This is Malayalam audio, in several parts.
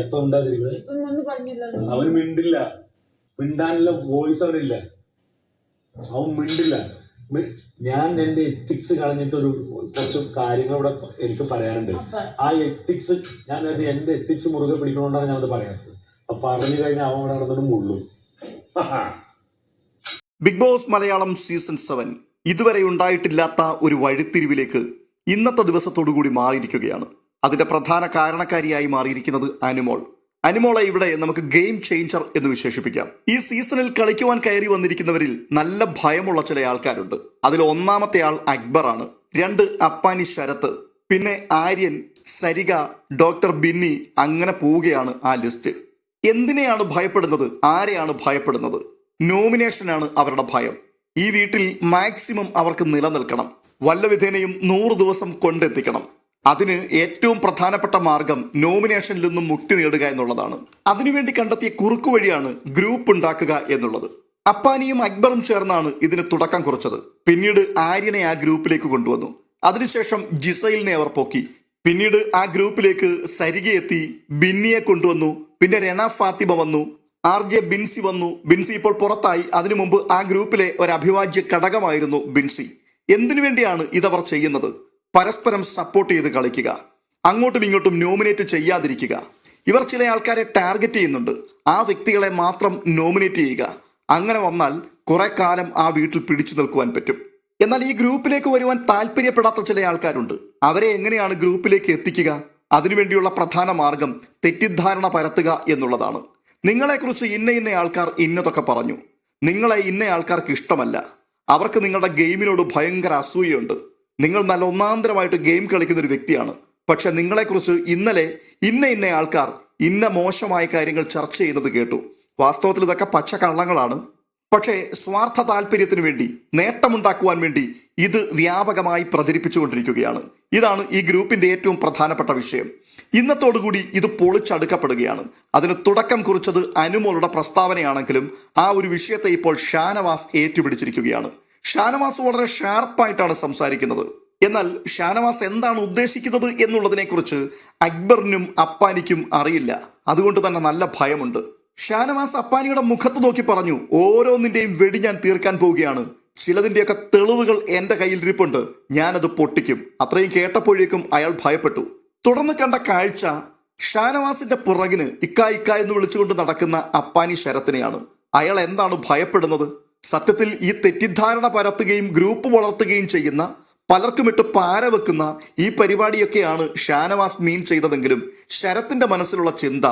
എപ്പോ ഉണ്ടാതിരിക്കുന്നത് ഇപ്പം ഒന്നും പറഞ്ഞില്ലല്ലോ അവന് മിണ്ടില്ല. മിണ്ടാനുള്ള വോയിസ് അവനില്ല അവൻ മിണ്ടില്ല. ഞാൻ എന്റെ എത്തിക്സ് കളഞ്ഞിട്ട് ഒരു കുറച്ച് കാര്യങ്ങൾ ഇവിടെ എനിക്ക് പറയാനുണ്ട്. ആ എത്തിക്സ് ഞാൻ അത് എന്റെ എത്തിക്സ് മുറുകെ പിടിക്കണോണ്ടാണ് ഞാനത് പറയാത്തത്. അപ്പൊ പറഞ്ഞു കഴിഞ്ഞാൽ അവൻ അവിടെ നടന്നിട്ട് മുള്ളും. Big boss Malayalam season seven ഇതുവരെ ഉണ്ടായിട്ടില്ലാത്ത ഒരു വഴിത്തിരിവിലേക്ക് ഇന്നത്തെ ദിവസത്തോടു കൂടി മാറിയിരിക്കുകയാണ്. അതിന്റെ പ്രധാന കാരണക്കാരിയായി മാറിയിരിക്കുന്നത് അനുമോൾ. അനുമോളെ ഇവിടെ നമുക്ക് ഗെയിം ചേഞ്ചർ എന്ന് വിശേഷിപ്പിക്കാം. ഈ സീസണിൽ കളിക്കുവാൻ കയറി വന്നിരിക്കുന്നവരിൽ നല്ല ഭയമുള്ള ചില ആൾക്കാരുണ്ട്. അതിൽ ഒന്നാമത്തെ ആൾ അക്ബറാണ് രണ്ട് അപ്പാനി ശരത്ത് പിന്നെ ആര്യൻ സരിക ഡോക്ടർ ബിന്നി അങ്ങനെ പോവുകയാണ് ആ ലിസ്റ്റ്. എന്തിനെയാണ് ഭയപ്പെടുന്നത്? ആരെയാണ് ഭയപ്പെടുന്നത്? നോമിനേഷനാണ് അവരുടെ ഭയം. ഈ വീട്ടിൽ മാക്സിമം അവർക്ക് നിലനിൽക്കണം. വല്ല വിധേനയും നൂറ് ദിവസം കൊണ്ടെത്തിക്കണം. അതിന് ഏറ്റവും പ്രധാനപ്പെട്ട മാർഗം നോമിനേഷനിൽ നിന്നും മുക്തി നേടുക എന്നുള്ളതാണ്. അതിനുവേണ്ടി കണ്ടെത്തിയ കുറുക്കു വഴിയാണ് ഗ്രൂപ്പ് ഉണ്ടാക്കുക എന്നുള്ളത്. അപ്പാനിയും അക്ബറും ചേർന്നാണ് ഇതിന് തുടക്കം കുറിച്ചത്. പിന്നീട് ആര്യനെ ആ ഗ്രൂപ്പിലേക്ക് കൊണ്ടുവന്നു. അതിനുശേഷം ജിസൈലിനെ അവർ പൊക്കി. പിന്നീട് ആ ഗ്രൂപ്പിലേക്ക് സരികയെത്തി ബിന്നിയെ കൊണ്ടുവന്നു. പിന്നെ രണ ഫാത്തിമ വന്നു. ആർ ജെ ബിൻസി വന്നു. ബിൻസി ഇപ്പോൾ പുറത്തായി. അതിനു മുമ്പ് ആ ഗ്രൂപ്പിലെ ഒരു അഭിവാജ്യ ഘടകമായിരുന്നു ബിൻസി. എന്തിനു വേണ്ടിയാണ് ഇതവർ ചെയ്യുന്നത്? പരസ്പരം സപ്പോർട്ട് ചെയ്ത് കളിക്കുക. അങ്ങോട്ടും ഇങ്ങോട്ടും നോമിനേറ്റ് ചെയ്യാതിരിക്കുക. ഇവർ ചില ആൾക്കാരെ ടാർഗറ്റ് ചെയ്യുന്നുണ്ട്. ആ വ്യക്തികളെ മാത്രം നോമിനേറ്റ് ചെയ്യുക. അങ്ങനെ വന്നാൽ കുറെ കാലം ആ വീട്ടിൽ പിടിച്ചു നിൽക്കുവാൻ പറ്റും. എന്നാൽ ഈ ഗ്രൂപ്പിലേക്ക് വരുവാൻ താല്പര്യപ്പെടാത്ത ചില ആൾക്കാരുണ്ട്. അവരെ എങ്ങനെയാണ് ഗ്രൂപ്പിലേക്ക് എത്തിക്കുക? അതിനുവേണ്ടിയുള്ള പ്രധാന മാർഗം തെറ്റിദ്ധാരണ പരത്തുക എന്നുള്ളതാണ്. നിങ്ങളെക്കുറിച്ച് ഇന്ന ഇന്ന ആൾക്കാർ ഇന്നതൊക്കെ പറഞ്ഞു. നിങ്ങളെ ഇന്ന ആൾക്കാർക്ക് ഇഷ്ടമല്ല. അവർക്ക് നിങ്ങളുടെ ഗെയിമിനോട് ഭയങ്കര അസൂയയുണ്ട്. നിങ്ങൾ നല്ല ഒന്നാന്തരമായിട്ട് ഗെയിം കളിക്കുന്ന ഒരു വ്യക്തിയാണ്. പക്ഷെ നിങ്ങളെക്കുറിച്ച് ഇന്നലെ ഇന്ന ഇന്ന ആൾക്കാർ ഇന്ന മോശമായ കാര്യങ്ങൾ ചർച്ച ചെയ്യുന്നത് കേട്ടു. വാസ്തവത്തിൽ ഇതൊക്കെ പച്ച കള്ളങ്ങളാണ് പക്ഷേ സ്വാർത്ഥ താല്പര്യത്തിന് വേണ്ടി നേട്ടമുണ്ടാക്കുവാൻ വേണ്ടി ഇത് വ്യാപകമായി പ്രചരിപ്പിച്ചുകൊണ്ടിരിക്കുകയാണ്. ഇതാണ് ഈ ഗ്രൂപ്പിന്റെ ഏറ്റവും പ്രധാനപ്പെട്ട വിഷയം. ഇന്നത്തോടുകൂടി ഇത് പൊളിച്ചടുക്കപ്പെടുകയാണ്. അതിന് തുടക്കം കുറിച്ചത് അനുമോളുടെ പ്രസ്താവനയാണെങ്കിലും ആ ഒരു വിഷയത്തെ ഇപ്പോൾ ഷാനവാസ് ഏറ്റുപിടിച്ചിരിക്കുകയാണ്. ഷാനവാസ് വളരെ ഷാർപ്പായിട്ടാണ് സംസാരിക്കുന്നത്. എന്നാൽ ഷാനവാസ് എന്താണ് ഉദ്ദേശിക്കുന്നത് എന്നുള്ളതിനെക്കുറിച്ച് അക്ബറിനും അപ്പാനിക്കും അറിയില്ല. അതുകൊണ്ട് തന്നെ നല്ല ഭയമുണ്ട്. ഷാനവാസ് അപ്പാനിയുടെ മുഖത്ത് നോക്കി പറഞ്ഞു ഓരോന്നിന്റെയും വെടി ഞാൻ തീർക്കാൻ പോവുകയാണ്. ചിലതിന്റെയൊക്കെ തെളിവുകൾ എന്റെ കയ്യിൽ ഇരിപ്പുണ്ട് ഞാനത് പൊട്ടിക്കും. അത്രയും കേട്ടപ്പോഴേക്കും അയാൾ ഭയപ്പെട്ടു. തുടർന്ന് കണ്ട കാഴ്ച ഷാനവാസിന്റെ പുറകിന് ഇക്ക ഇക്ക എന്ന് വിളിച്ചുകൊണ്ട് നടക്കുന്ന അപ്പാനി ശരത്തിനെയാണ്. അയാൾ എന്താണ് ഭയപ്പെടുന്നത്? സത്യത്തിൽ ഈ തെറ്റിദ്ധാരണ പരത്തുകയും ഗ്രൂപ്പ് വളർത്തുകയും ചെയ്യുന്ന പലർക്കുമിട്ട് പാര വെക്കുന്ന ഈ പരിപാടിയൊക്കെയാണ് ഷാനവാസ് മീൻ ചെയ്തതെങ്കിലും ശരത്തിന്റെ മനസ്സിലുള്ള ചിന്ത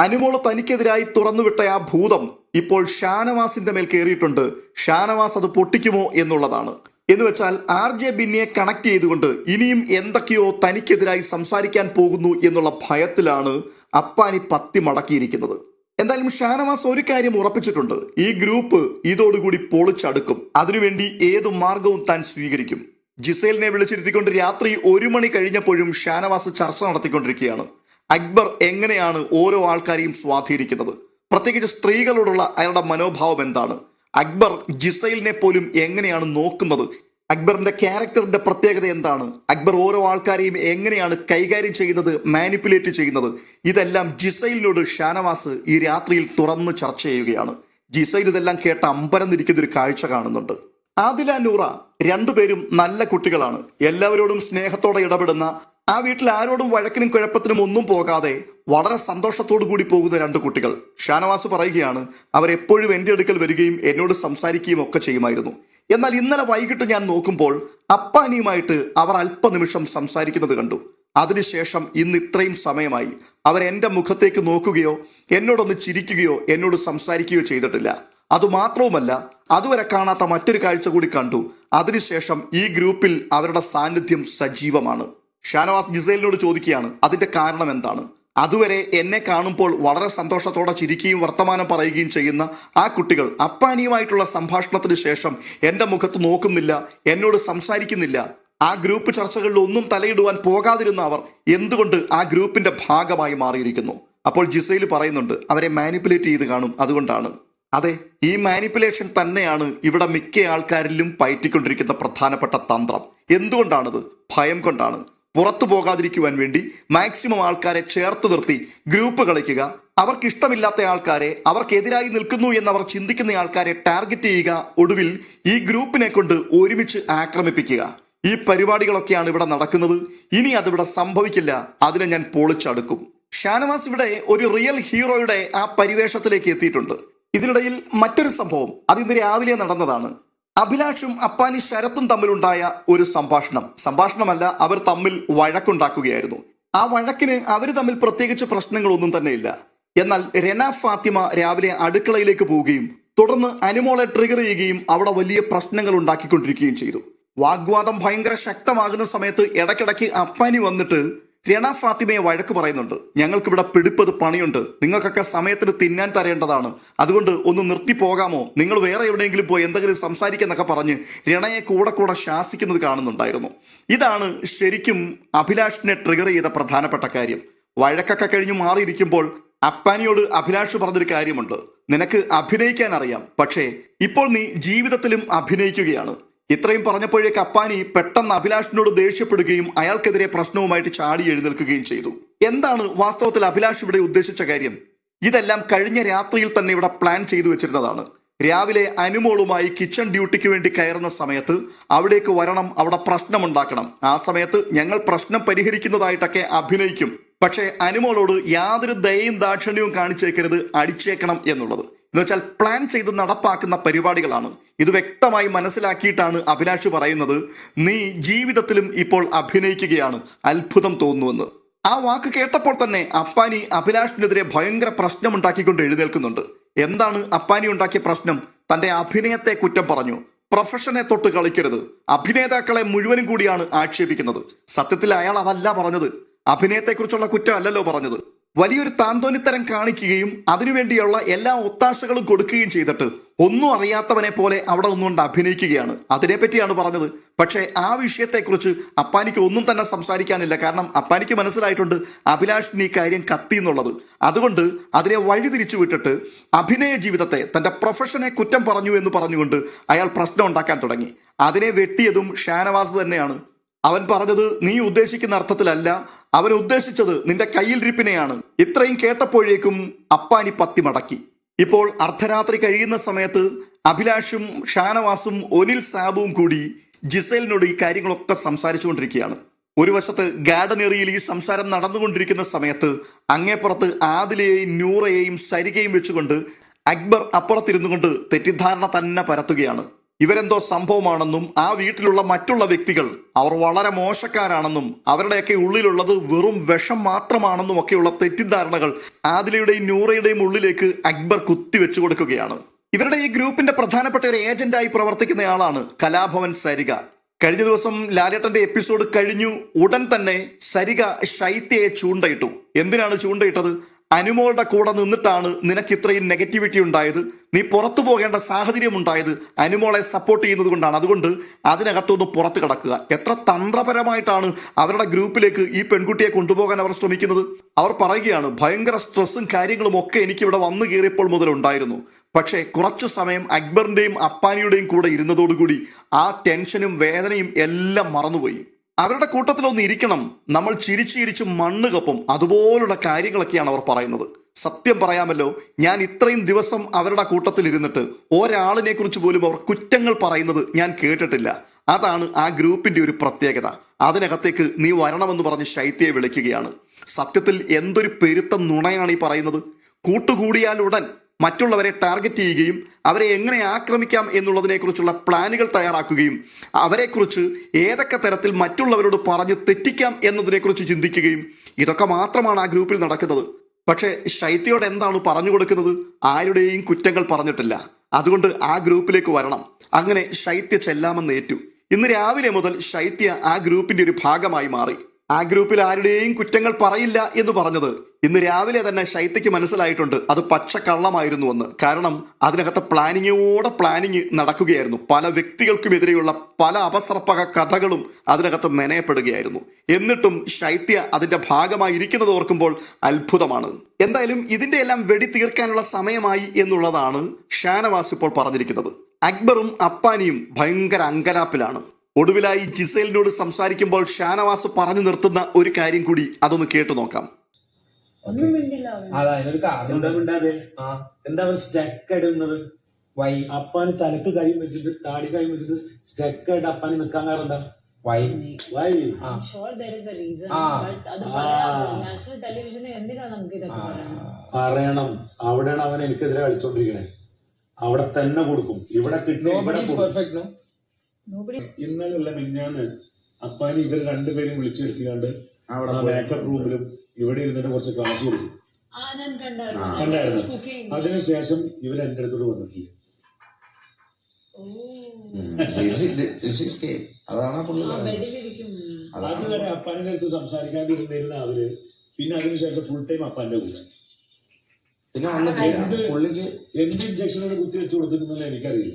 അനുമോൾ തനിക്കെതിരായി തുറന്നുവിട്ട ആ ഭൂതം ഇപ്പോൾ ഷാനവാസിന്റെ മേൽ കയറിയിട്ടുണ്ട്. ഷാനവാസ് അത് പൊട്ടിക്കുമോ എന്നുള്ളതാണ്. എന്ന് വെച്ചാൽ ആർ ജെ ബിന്നിയെ കണക്ട് ചെയ്തുകൊണ്ട് ഇനിയും എന്തൊക്കെയോ തനിക്കെതിരായി സംസാരിക്കാൻ പോകുന്നു എന്നുള്ള ഭയത്തിലാണ് അപ്പാനി പത്തി മടക്കിയിരിക്കുന്നത്. എന്തായാലും ഷാനവാസ് ഒരു കാര്യം ഉറപ്പിച്ചിട്ടുണ്ട്. ഈ ഗ്രൂപ്പ് ഇതോടുകൂടി പൊളിച്ചടുക്കും. അതിനുവേണ്ടി ഏതു മാർഗവും താൻ സ്വീകരിക്കും. ജിസേലിനെ വിളിച്ചിരുത്തിക്കൊണ്ട് രാത്രി ഒരു മണി കഴിഞ്ഞപ്പോഴും ഷാനവാസ് ചർച്ച നടത്തിക്കൊണ്ടിരിക്കുകയാണ്. അക്ബർ എങ്ങനെയാണ് ഓരോ ആൾക്കാരെയും സ്വാധീനിക്കുന്നത്? പ്രത്യേകിച്ച് സ്ത്രീകളോടുള്ള അയാളുടെ മനോഭാവം എന്താണ്? അക്ബർ ജിസൈലിനെ പോലും എങ്ങനെയാണ് നോക്കുന്നത്? അക്ബറിന്റെ ക്യാരക്ടറിന്റെ പ്രത്യേകത എന്താണ്? അക്ബർ ഓരോ ആൾക്കാരെയും എങ്ങനെയാണ് കൈകാര്യം ചെയ്യുന്നത് മാനിപ്പുലേറ്റ് ചെയ്യുന്നത്? ഇതെല്ലാം ജിസൈലിനോട് ഷാനവാസ് ഈ രാത്രിയിൽ തുറന്ന് ചർച്ച ചെയ്യുകയാണ്. ജിസൈൽ ഇതെല്ലാം കേട്ട് അമ്പരന്നിരിക്കുന്ന ഒരു കാഴ്ച കാണുന്നുണ്ട്. ആദില നൂറ രണ്ടുപേരും നല്ല കുട്ടികളാണ്. എല്ലാവരോടും സ്നേഹത്തോടെ ഇടപെടുന്ന ആ വീട്ടിൽ ആരോടും വഴക്കിനും കുഴപ്പത്തിനും ഒന്നും പോകാതെ വളരെ സന്തോഷത്തോടു കൂടി പോകുന്ന രണ്ട് കുട്ടികൾ. ഷാനവാസ് പറയുകയാണ് അവരെപ്പോഴും എന്റെ അടുക്കൽ വരികയും എന്നോട് സംസാരിക്കുകയും ഒക്കെ ചെയ്യുമായിരുന്നു. എന്നാൽ ഇന്നലെ വൈകിട്ട് ഞാൻ നോക്കുമ്പോൾ അപ്പാനിയുമായിട്ട് അവർ അല്പനിമിഷം സംസാരിക്കുന്നത് കണ്ടു. അതിനുശേഷം ഇന്ന് ഇത്രയും സമയമായി. അവർ എന്റെ മുഖത്തേക്ക് നോക്കുകയോ എന്നോടൊന്ന് ചിരിക്കുകയോ എന്നോട് സംസാരിക്കുകയോ ചെയ്തിട്ടില്ല. അതുമാത്രവുമല്ല അതുവരെ കാണാത്ത മറ്റൊരു കാഴ്ച കൂടി കണ്ടു. അതിനുശേഷം ഈ ഗ്രൂപ്പിൽ അവരുടെ സാന്നിധ്യം സജീവമാണ്. ഷാനവാസ് ഗിസൈലിനോട് ചോദിക്കുകയാണ് അതിന്റെ കാരണം എന്താണ്? അതുവരെ എന്നെ കാണുമ്പോൾ വളരെ സന്തോഷത്തോടെ ചിരിക്കുകയും വർത്തമാനം പറയുകയും ചെയ്യുന്ന ആ കുട്ടികൾ അപ്പാനിയുമായിട്ടുള്ള സംഭാഷണത്തിന് ശേഷം എന്റെ മുഖത്ത് നോക്കുന്നില്ല എന്നോട് സംസാരിക്കുന്നില്ല. ആ ഗ്രൂപ്പ് ചർച്ചകളിൽ ഒന്നും തലയിടുവാൻ പോകാതിരുന്ന അവർ എന്തുകൊണ്ട് ആ ഗ്രൂപ്പിന്റെ ഭാഗമായി മാറിയിരിക്കുന്നു? അപ്പോൾ ജിസൈൽ പറയുന്നുണ്ട് അവരെ മാനിപ്പുലേറ്റ് ചെയ്ത് കാണും അതുകൊണ്ടാണ്. അതെ ഈ മാനിപ്പുലേഷൻ തന്നെയാണ് ഇവിടെ മിക്ക ആൾക്കാരിലും പയറ്റിക്കൊണ്ടിരിക്കുന്ന പ്രധാനപ്പെട്ട തന്ത്രം. എന്തുകൊണ്ടാണത്? ഭയം കൊണ്ടാണ്. പുറത്തു പോകാതിരിക്കുവാൻ വേണ്ടി മാക്സിമം ആൾക്കാരെ ചേർത്ത് നിർത്തി ഗ്രൂപ്പ് കളിക്കുക. അവർക്ക് ഇഷ്ടമില്ലാത്ത ആൾക്കാരെ അവർക്കെതിരായി നിൽക്കുന്നു എന്ന് അവർ ചിന്തിക്കുന്ന ആൾക്കാരെ ടാർഗറ്റ് ചെയ്യുക. ഒടുവിൽ ഈ ഗ്രൂപ്പിനെ കൊണ്ട് ഒരുമിച്ച് ആക്രമിപ്പിക്കുക. ഈ പരിപാടികളൊക്കെയാണ് ഇവിടെ നടക്കുന്നത്. ഇനി അതിവിടെ സംഭവിക്കില്ല. അതിനെ ഞാൻ പൊളിച്ചടുക്കും. ഷാനവാസ് ഇവിടെ ഒരു റിയൽ ഹീറോയുടെ ആ പരിവേഷത്തിലേക്ക് എത്തിയിട്ടുണ്ട്. ഇതിനിടയിൽ മറ്റൊരു സംഭവം. അത് ഇന്ന് രാവിലെ നടന്നതാണ്. അഭിലാഷും അപ്പാനി ശരത്തും തമ്മിലുണ്ടായ ഒരു സംഭാഷണം. സംഭാഷണമല്ല അവർ തമ്മിൽ വഴക്കുണ്ടാക്കുകയായിരുന്നു. ആ വഴക്കിന് അവർ തമ്മിൽ പ്രത്യേകിച്ച് പ്രശ്നങ്ങളൊന്നും തന്നെയില്ല. എന്നാൽ രന ഫാത്തിമ രാവിലെ അടുക്കളയിലേക്ക് പോവുകയും തുടർന്ന് അനുമോളെ ട്രിഗർ ചെയ്യുകയും അവിടെ വലിയ പ്രശ്നങ്ങൾ ഉണ്ടാക്കിക്കൊണ്ടിരിക്കുകയും ചെയ്തു. വാഗ്വാദം ഭയങ്കര ശക്തമാകുന്ന സമയത്ത് ഇടയ്ക്കിടയ്ക്ക് അപ്പാനി വന്നിട്ട് രണ ഫാത്തിമയെ വഴക്ക് പറയുന്നുണ്ട്. ഞങ്ങൾക്കിവിടെ പിടിപ്പത് പണിയുണ്ട്. നിങ്ങൾക്കൊക്കെ സമയത്തിന് തിന്നാൻ തരേണ്ടതാണ്. അതുകൊണ്ട് ഒന്ന് നിർത്തി പോകാമോ? നിങ്ങൾ വേറെ എവിടെയെങ്കിലും പോയി എന്തെങ്കിലും സംസാരിക്കുന്നൊക്കെ പറഞ്ഞ് രണയെ കൂടെ കൂടെ ശാസിക്കുന്നത് കാണുന്നുണ്ടായിരുന്നു. ഇതാണ് ശരിക്കും അഭിലാഷിനെ ട്രിഗർ ചെയ്ത പ്രധാനപ്പെട്ട കാര്യം. വഴക്കൊക്കെ കഴിഞ്ഞ് മാറിയിരിക്കുമ്പോൾ അപ്പാനിയോട് അഭിലാഷ് പറഞ്ഞൊരു കാര്യമുണ്ട്. നിനക്ക് അഭിനയിക്കാൻ അറിയാം. പക്ഷേ ഇപ്പോൾ നീ ജീവിതത്തിലും അഭിനയിക്കുകയാണ്. ഇത്രയും പറഞ്ഞപ്പോഴേക്ക് അപ്പാനി പെട്ടെന്ന് അഭിലാഷിനോട് ദേഷ്യപ്പെടുകയും അയാൾക്കെതിരെ പ്രശ്നവുമായിട്ട് ചാടി എഴുന്നേൽക്കുകയും ചെയ്തു. എന്താണ് വാസ്തവത്തിൽ അഭിലാഷ് ഇവിടെ ഉദ്ദേശിച്ച കാര്യം? ഇതെല്ലാം കഴിഞ്ഞ രാത്രിയിൽ തന്നെ ഇവിടെ പ്ലാൻ ചെയ്തു വെച്ചിരുന്നതാണ്. രാവിലെ അനുമോളുമായി കിച്ചൺ ഡ്യൂട്ടിക്ക് വേണ്ടി കയറുന്ന സമയത്ത് അവിടേക്ക് വരണം അവിടെ പ്രശ്നമുണ്ടാക്കണം. ആ സമയത്ത് ഞങ്ങൾ പ്രശ്നം പരിഹരിക്കുന്നതായിട്ടൊക്കെ അഭിനയിക്കും. പക്ഷേ അനുമോളോട് യാതൊരു ദയയും ദാക്ഷിണ്യവും കാണിച്ചേക്കരുത് അടിച്ചേക്കണം എന്നുള്ളത്. എന്ന് വെച്ചാൽ പ്ലാൻ ചെയ്ത് നടപ്പാക്കുന്ന പരിപാടികളാണ്. ഇത് വ്യക്തമായി മനസ്സിലാക്കിയിട്ടാണ് അഭിലാഷ് പറയുന്നത്. നീ ജീവിതത്തിലും ഇപ്പോൾ അഭിനയിക്കുകയാണ്. അത്ഭുതം തോന്നുമെന്ന്. ആ വാക്ക് കേട്ടപ്പോൾ തന്നെ അപ്പാനി അഭിലാഷിനെതിരെ ഭയങ്കര പ്രശ്നമുണ്ടാക്കിക്കൊണ്ട് എഴുന്നേൽക്കുന്നുണ്ട്. എന്താണ് അപ്പാനി ഉണ്ടാക്കിയ പ്രശ്നം? തന്റെ അഭിനയത്തെ കുറ്റം പറഞ്ഞു. പ്രൊഫഷനെ തൊട്ട് കളിക്കരുത്. അഭിനേതാക്കളെ മുഴുവനും കൂടിയാണ് ആക്ഷേപിക്കുന്നത്. സത്യത്തിൽ അയാൾ അതല്ല പറഞ്ഞത്. അഭിനയത്തെക്കുറിച്ചുള്ള കുറ്റം അല്ലല്ലോ പറഞ്ഞത്. വലിയൊരു താന്തോന്നിത്തരം കാണിക്കുകയും അതിനുവേണ്ടിയുള്ള എല്ലാ ഒത്താശകളും കൊടുക്കുകയും ചെയ്തിട്ട് ഒന്നും അറിയാത്തവനെ പോലെ അവിടെ ഒന്നുകൊണ്ട് അഭിനയിക്കുകയാണ്. അതിനെപ്പറ്റിയാണ് പറഞ്ഞത്. പക്ഷേ ആ വിഷയത്തെക്കുറിച്ച് അപ്പാനിക്ക് ഒന്നും തന്നെ സംസാരിക്കാനില്ല. കാരണം അപ്പാനിക്ക് മനസ്സിലായിട്ടുണ്ട് അഭിലാഷിന് ഈ കാര്യം കത്തി എന്നുള്ളത്. അതുകൊണ്ട് അതിനെ വഴിതിരിച്ചു വിട്ടിട്ട് അഭിനയ ജീവിതത്തെ തന്റെ പ്രൊഫഷനെ കുറ്റം പറഞ്ഞു എന്ന് പറഞ്ഞുകൊണ്ട് അയാൾ പ്രശ്നം ഉണ്ടാക്കാൻ തുടങ്ങി. അതിനെ വെട്ടിയതും ഷാനവാസ് തന്നെയാണ്. അവൻ പറഞ്ഞത് നീ ഉദ്ദേശിക്കുന്ന അർത്ഥത്തിലല്ല. അവൻ ഉദ്ദേശിച്ചത് നിന്റെ കയ്യിലിരിപ്പിനെയാണ് ഇത്രയും കേട്ടപ്പോഴേക്കും അപ്പാനി പത്തി മടക്കി. ഇപ്പോൾ അർദ്ധരാത്രി കഴിയുന്ന സമയത്ത് അഭിലാഷും ഷാനവാസും ഒനിൽ സാബുവും കൂടി ജിസേലിനോട് ഈ കാര്യങ്ങളൊക്കെ സംസാരിച്ചുകൊണ്ടിരിക്കുകയാണ്. ഒരു വശത്ത് ഗാർഡൻ ഏറിയയിൽ ഈ സംസാരം നടന്നുകൊണ്ടിരിക്കുന്ന സമയത്ത് അങ്ങേപ്പുറത്ത് ആദിലയെയും നൂറയെയും സരികയും വെച്ചുകൊണ്ട് അക്ബർ അപ്പുറത്തിരുന്നു കൊണ്ട് തെറ്റിദ്ധാരണ തന്നെ പരത്തുകയാണ്. ഇവരെന്തോ സംഭവമാണെന്നും ആ വീട്ടിലുള്ള മറ്റുള്ള വ്യക്തികൾ അവർ വളരെ മോശക്കാരാണെന്നും അവരുടെയൊക്കെ ഉള്ളിലുള്ളത് വെറും വിഷം മാത്രമാണെന്നും ഒക്കെയുള്ള തെറ്റിദ്ധാരണകൾ ആദിലയുടെയും നൂറയുടെയും ഉള്ളിലേക്ക് അക്ബർ കുത്തിവെച്ചു കൊടുക്കുകയാണ്. ഇവരുടെ ഈ ഗ്രൂപ്പിന്റെ പ്രധാനപ്പെട്ട ഒരു ഏജന്റായി പ്രവർത്തിക്കുന്നയാളാണ് കലാഭവൻ സരിക കഴിഞ്ഞ ദിവസം ലാലേട്ടന്റെ എപ്പിസോഡ് കഴിഞ്ഞു ഉടൻ തന്നെ സരിക ശൈത്യയെ ചൂണ്ടയിട്ടു. എന്തിനാണ് ചൂണ്ടയിട്ടത്? അനുമോളുടെ കൂടെ നിന്നിട്ടാണ് നിനക്ക് ഇത്രയും നെഗറ്റിവിറ്റി ഉണ്ടായത്. നീ പുറത്തു പോകേണ്ട സാഹചര്യം ഉണ്ടായത് അനുമോളെ സപ്പോർട്ട് ചെയ്യുന്നത് കൊണ്ടാണ്. അതുകൊണ്ട് അതിനകത്തൊന്ന് പുറത്ത് കിടക്കുക. എത്ര തന്ത്രപരമായിട്ടാണ് അവരുടെ ഗ്രൂപ്പിലേക്ക് ഈ പെൺകുട്ടിയെ കൊണ്ടുപോകാൻ അവർ ശ്രമിക്കുന്നത്? അവർ പറയുകയാണ് ഭയങ്കര സ്ട്രെസ്സും കാര്യങ്ങളും ഒക്കെ എനിക്കിവിടെ വന്നു കയറിയപ്പോൾ മുതൽ ഉണ്ടായിരുന്നു. പക്ഷേ കുറച്ചു സമയം അക്ബറിന്റെയും അപ്പാനിയുടെയും കൂടെ ഇരുന്നതോടുകൂടി ആ ടെൻഷനും വേദനയും എല്ലാം മറന്നുപോയി. അവരുടെ കൂട്ടത്തിലൊന്ന് ഇരിക്കണം. നമ്മൾ ചിരിച്ചു ചിരിച്ച് മണ്ണ് കപ്പും അതുപോലുള്ള കാര്യങ്ങളൊക്കെയാണ് അവർ പറയുന്നത്. സത്യം പറയാമല്ലോ ഞാൻ ഇത്രയും ദിവസം അവരുടെ കൂട്ടത്തിൽ ഇരുന്നിട്ട് ഒരാളിനെ കുറിച്ച് പോലും അവർ കുറ്റങ്ങൾ പറയുന്നത് ഞാൻ കേട്ടിട്ടില്ല. അതാണ് ആ ഗ്രൂപ്പിന്റെ ഒരു പ്രത്യേകത. അതിനകത്തേക്ക് നീ വരണമെന്ന് പറഞ്ഞ് ശൈത്യയെ വിളിക്കുകയാണ്. സത്യത്തിൽ എന്തൊരു പെരുത്ത നുണയാണ് ഈ പറയുന്നത്? കൂട്ടുകൂടിയാലുടൻ മറ്റുള്ളവരെ ടാർഗറ്റ് ചെയ്യുകയും അവരെ എങ്ങനെ ആക്രമിക്കാം എന്നുള്ളതിനെക്കുറിച്ചുള്ള പ്ലാനുകൾ തയ്യാറാക്കുകയും അവരെക്കുറിച്ച് ഏതൊക്കെ തരത്തിൽ മറ്റുള്ളവരോട് പറഞ്ഞ് തെറ്റിക്കാം എന്നതിനെക്കുറിച്ച് ചിന്തിക്കുകയും ഇതൊക്കെ മാത്രമാണ് ആ ഗ്രൂപ്പിൽ നടക്കുന്നത്. പക്ഷേ ശൈത്യയോട് എന്താണ് പറഞ്ഞു കൊടുക്കുന്നത്? ആരുടെയും കുറ്റങ്ങൾ പറഞ്ഞിട്ടില്ല. അതുകൊണ്ട് ആ ഗ്രൂപ്പിലേക്ക് വരണം. അങ്ങനെ ശൈത്യ ചെല്ലാമെന്ന് ഏറ്റു. ഇന്ന് രാവിലെ മുതൽ ശൈത്യ ആ ഗ്രൂപ്പിന്റെ ഒരു ഭാഗമായി മാറി. ആ ഗ്രൂപ്പിൽ ആരുടെയും കുറ്റങ്ങൾ പറയില്ല എന്ന് പറഞ്ഞത് ഇന്ന് രാവിലെ തന്നെ ശൈത്യക്ക് മനസ്സിലായിട്ടുണ്ട് അത് പച്ചക്കള്ളമായിരുന്നു എന്ന് കാരണം അതിനകത്ത് പ്ലാനിങ്ങോടെ പ്ലാനിങ് നടക്കുകയായിരുന്നു. പല വ്യക്തികൾക്കുമെതിരെയുള്ള പല അപസർപ്പക കഥകളും അതിനകത്ത് മെനയപ്പെടുകയായിരുന്നു. എന്നിട്ടും ശൈത്യ അതിന്റെ ഭാഗമായി ഇരിക്കുന്നത് ഓർക്കുമ്പോൾ അത്ഭുതമാണ്. എന്തായാലും ഇതിന്റെ എല്ലാം വെടി തീർക്കാനുള്ള സമയമായി എന്നുള്ളതാണ് ഷാനവാസ് ഇപ്പോൾ പറഞ്ഞിരിക്കുന്നത്. അക്ബറും അപ്പാനിയും ഭയങ്കര അങ്കലാപ്പിലാണ്. ഒടുവിലായി ജിസേലിനോട് സംസാരിക്കുമ്പോൾ ഷാനവാസ് പറഞ്ഞു നിർത്തുന്ന ഒരു കാര്യം കൂടി അതൊന്ന് കേട്ടു നോക്കാം. ഒന്നും മിണ്ടില്ല അവൻ അതാ അതിനൊരു കാരണം. എന്താ മിണ്ടാതെ? ആ. എന്താ അവൻ സ്റ്റക്ക് ഇടുന്നത് വൈ. അപ്പാന് തലക്ക് കൈ വെച്ചിട്ട് താടി കൈ വെച്ചിട്ട് സ്റ്റക്ക് ആയിട്ട് അപ്പാന് നിക്കാൻ കാരണം എന്താ? വൈ. വൈ. ആ. അത് എന്തിനാ നമുക്ക് ഇതൊക്കെ പറയണം പറയണം. അവിടെയാണ് അവൻ എനിക്കെതിരെ കളിച്ചോണ്ടിരിക്കണേ. അവിടെ തന്നെ കൊടുക്കും. ഇവിടെ കിട്ടും ഇവിടെ കൊടുക്കും. പെർഫെക്റ്റ് നോ നോബഡി ഇന്നലല്ല മിഞ്ഞാന്ന് അപ്പാന് ഇവർ രണ്ടുപേരും വിളിച്ചു വരുത്തിക്കാണ്ട് അവിടെ ബാക്കപ്പ് റൂമിലും ഇവിടെ ഇരുന്നിട്ട് കുറച്ച് ക്ലാസ് കൊടുത്തു. ആ കണ്ടായിരുന്നു. അതിനുശേഷം ഇവർ എന്റെ അടുത്തോട് വന്നിട്ടില്ല. അതുവരെ അപ്പാന്റെ അടുത്ത് സംസാരിക്കാതിരുന്നിരുന്ന അവർ പിന്നെ അതിനുശേഷം ഫുൾ ടൈം അപ്പാന്റെ കൂടെ. പിന്നെ എന്ത് എന്ത് ഇഞ്ചക്ഷനാണ് കുത്തി വെച്ച് കൊടുത്തിട്ടുണ്ടെന്ന് എനിക്കറിയില്ല.